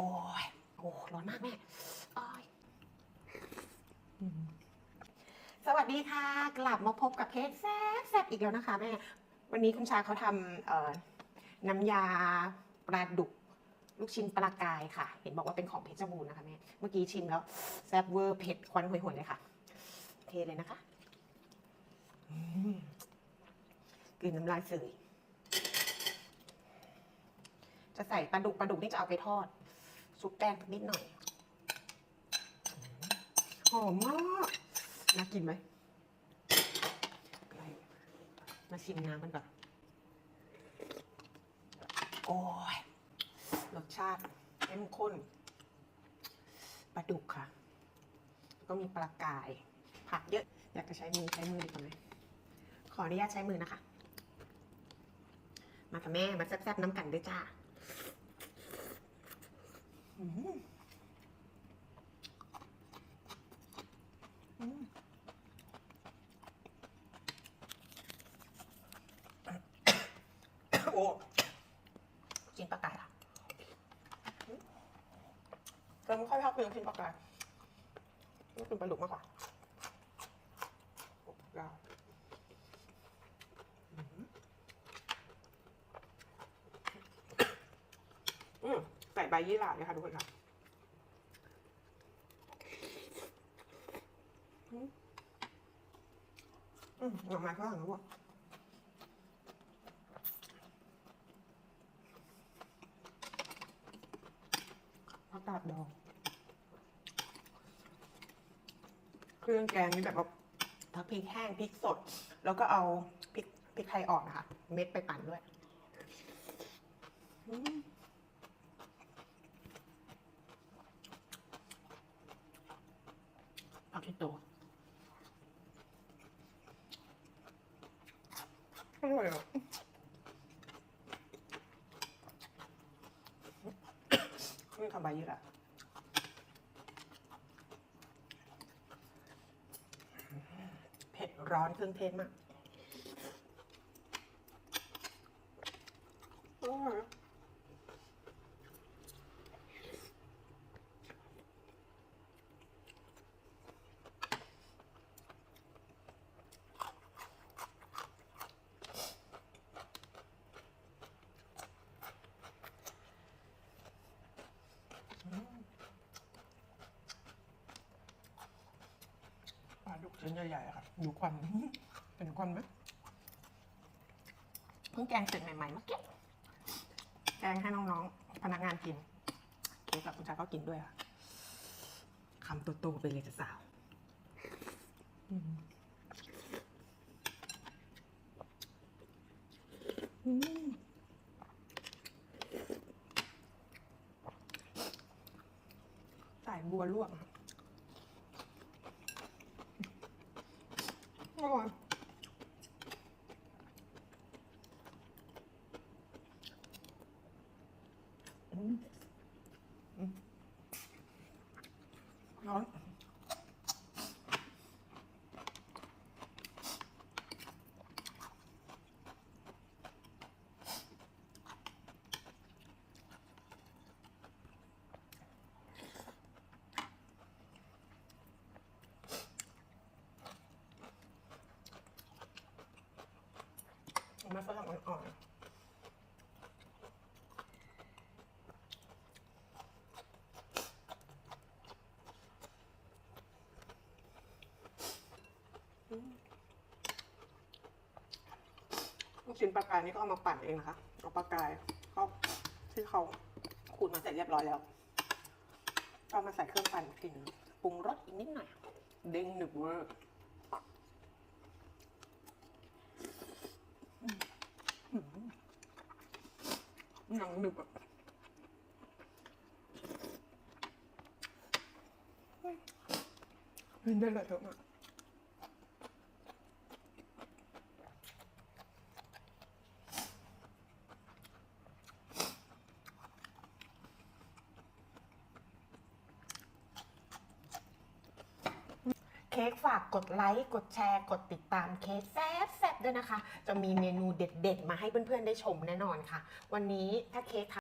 อ้ยโอ้ร้อนมากแม่อ้ยสวัสดีค่ะ กลับมาพบกับเค้กแซ่บแซ่บอีกแล้วนะคะแม่ วันนี้คุณชาเขาทำเอ่อน้ำยาปลาดุก ลูกชิ้นปลากายค่ะ เห็นบอกว่าเป็นของเพชรบูรณ์นะคะแม่ เมื่อกี้ชิมแล้วแซ่บเวอร์เผ็ดควันห่วยๆเลยค่ะ เทเลยนะคะกลืนน้ำลายเสยจะใส่ปลาดุกปลาดุกนี่จะเอาไปทอด ซุปแป้งนิดหน่อย หอมมากน่ากินไหมมาชิมน้ำมันก่อน โอ้ย รสชาติเข้มข้น ปลาดุกค่ะแล้วก็มีปลากาย ผักเยอะ อยากจะใช้มือใช้มือดีกว่าไหม ขออนุญาตใช้มือนะคะ มาค่ะแม่ มาแซ่บๆน้ำกันด้วยจ้า โอ้กินปลากายอะเราไม่ค่อยชอบกินกินปลากายไม่กินปลาดุกมากกว่าโอ้ยาวอืมอืม ใส่ใบยี่หร่าเลยค่ะทุกคนค่ะอืมอืมหน่อไม้ฝรั่งนะพวกผักกาดดองเครื่องแกงนี่แบบว่าทั้งพริกแห้งพริกสด แล้วก็เอาพริกพริกไทยอ่อนนะคะ เม็ดไปปั่นด้วย อืม ผักที่ตัวอร่อยอะนี่ทำใบยี่หร่าเผ็ดร้อนเครื่องเทศมากอร่อยปลาดุก ชิ้นใหญ่ๆอะค่ะดูควัน เป็นควันไหมเพิ่งแกงเสร็จใหม่ๆเมื่อกี้แกงให้น้องๆ พนักงานกิน เค้กกับคุณชายก็กินด้วยค่ะคำโตๆไปเลยจะสาวอืมอืมสายบัวลวก อร่อยอืมอืมร้อน มาฝรั่งอ่อนลูกชิ้นปลากายนี่ก็เอามาปั่นเองนะคะ เอาปลากายเขาที่เขาขูดมาเสร็จเรียบร้อยแล้วเอามาใส่เครื่องปั่นอีกทีนึงปรุงรสอีกนิดหน่อย เด้งหนึบเวอร์ หนังหนึบอะเป็นได้หลายเท่ามาก เค้กฝากกดไลค์กดแชร์กดติดตามเค้กแซ่บแซ่บด้วยนะคะ จะมีเมนูเด็ดๆ มาให้เพื่อนๆ ได้ชมแน่นอนค่ะ วันนี้ถ้าเค้ก